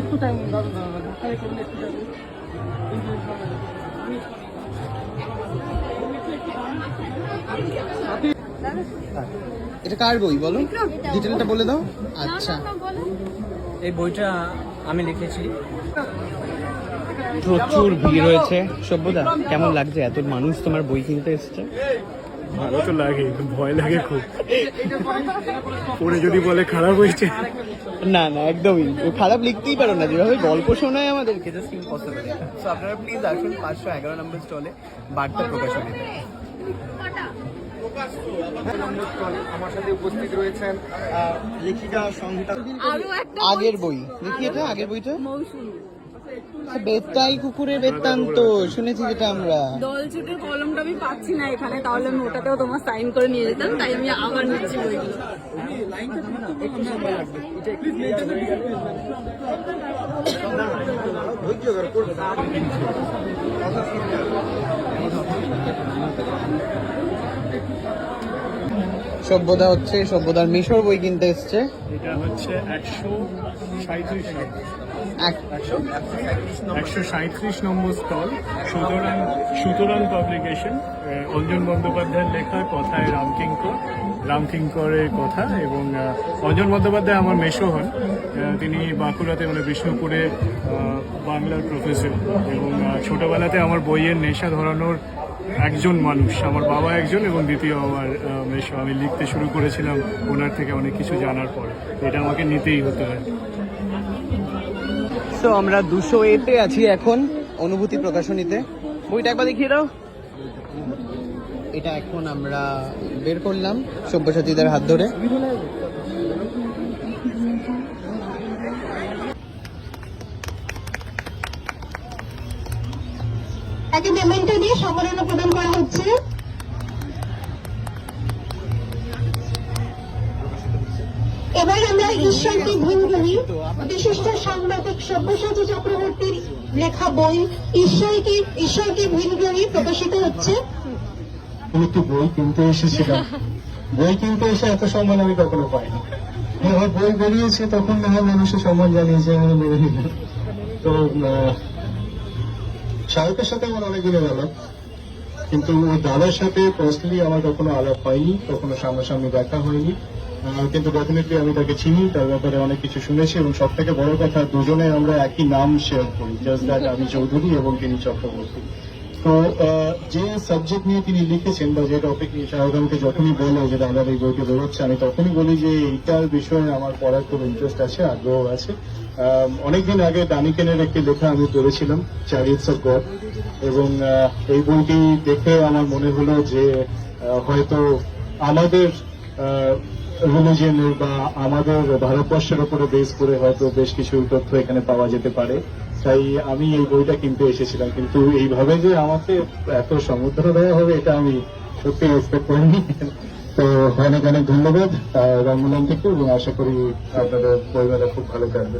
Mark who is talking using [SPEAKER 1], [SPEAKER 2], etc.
[SPEAKER 1] একটু টাইম একটু
[SPEAKER 2] এটা কার বই বলো? ডিটেলটা বলে দাও। আচ্ছা।
[SPEAKER 1] এই বইটা আমি লিখেছি।
[SPEAKER 2] প্রচুর ভিড় হয়েছে সভ্যতা কেমন লাগছে? এত মানুষ তোমার বই কিনতে এসছে?
[SPEAKER 3] ভালো তো লাগে ভয় লাগে খুব। পরে যদি বলে খারাপ হয়েছে
[SPEAKER 2] না না একদমই। খারাপ লিখতেই পারো না যেভাবে গল্প শোনায় আমাদেরকে জাস্ট ইম্পসিবল সো আপনারা প্লিজ আসুন পাঁচশো এগারো নম্বর স্টলে বার্তা প্রকাশনীতে আমার সাথে উপস্থিত রয়েছেন লেখিকা সংহিতা আগের বই। দেখি এটা আগের বইটা?
[SPEAKER 4] মৌসুমী।
[SPEAKER 2] বেতাই কুকুরের বেতান্ত শুনেছি যেটা আমরা।
[SPEAKER 4] দলছুটের কলমটা আমি পাচ্ছি না এখানে তাহলে আমি ওটাতেও তোমার সাইন করে নিয়ে যেতাম তাই আমি আবার নিচ্ছি বইগুলো
[SPEAKER 2] সভ্যতা হচ্ছে সভ্যতার মিশর বই কিনতে এসছে।
[SPEAKER 3] এটা হচ্ছে একশো সাঁত্রিশ একশো সাঁত্রিশ নম্বর স্টল সুতরাং সুতরাং পাবলিকেশন অঞ্জন বন্দ্যোপাধ্যায়ের লেখা কথায় রামকিঙ্কর রামকিঙ্করের কথা এবং অঞ্জন বন্দ্যোপাধ্যায় আমার মেশো হন। তিনি বাঁকুড়াতে মানে বিষ্ণুপুরে বাংলার প্রফেসর এবং ছোটবেলাতে আমার বইয়ের নেশা ধরানোর একজন মানুষ, আমার বাবা একজন এবং দ্বিতীয় আমার মেশো আমি লিখতে শুরু করেছিলাম ওনার থেকে অনেক কিছু জানার পর। এটা আমাকে নিতেই হতে হয়।
[SPEAKER 2] তো আমরা দুশো এতে আছি এখন অনুভূতি প্রকাশনীতে। বইটা একবার দেখিয়ে দাও। এটা এখন আমরা বের করলাম সব্যসাচীদের হাত ধরে।
[SPEAKER 5] তাকে পেমেন্টটা দিয়ে সম্মাননা প্রদান করা হচ্ছে। এবার আমরা ঈশ্বরকে ভুল করি। বিশিষ্ট সাংবাদিক সব্যসাচী চক্রবর্তীর লেখা বই ঈশ্বরকে ঈশ্বরকে ভুল করি প্রকাশিত হচ্ছে।
[SPEAKER 6] একটু বই কিনতে এসেছিলাম। বই কিনতে এসে এত সম্মান আমি কখনো পাইনি। আমার বই বেরিয়েছে তখন না হয় মানুষের সম্মান জানিয়েছে, আমি নিলাম তো শাহরুখের সাথে আমার অনেকগুলো আলাপ, কিন্তু ওই দাদার সাথে পার্সোনালি আমার কখনো আলাপ হয়নি, কখনো সামনাসামনি দেখা হয়নি। কিন্তু ডেফিনেটলি আমি তাকে চিনি, তার ব্যাপারে অনেক কিছু শুনেছি এবং সব থেকে বড় কথা, দুজনে আমরা একই নাম শেয়ার করি জাস্ট দ্যাট আমি চৌধুরী এবং তিনি চক্রবর্তী। তো যে সাবজেক্ট নিয়ে তিনি লিখেছেন বা যে টপিক নিয়ে শাহরুখ আমাকে যখনই বলে যে দাদার এই বইটি বেরোচ্ছে, আমি তখনই বলি যে এইটার বিষয়ে আমার পড়ার খুব ইন্টারেস্ট আছে, আগ্রহ আছে। অনেকদিন আগে দানিকেনের একটি লেখা আমি পড়েছিলাম চ্যারিটস অফ গড এবং এই বইটি দেখে আমার মনে হলো যে হয়তো আমাদের রিলিজিয়নের বা আমাদের ভারতবর্ষের উপরে বেস করে হয়তো বেশ কিছু তথ্য এখানে পাওয়া যেতে পারে। তাই আমি এই বইটা কিনতে এসেছিলাম, কিন্তু এইভাবে যে আমাকে এত সমুদ্র দেওয়া হবে, এটা আমি সত্যি এক্সপেক্ট করিনি তো অনেক অনেক ধন্যবাদ রঙ্গলাম থেকে এবং আশা করি আপনাদের বইমেলা খুব ভালো থাকবে।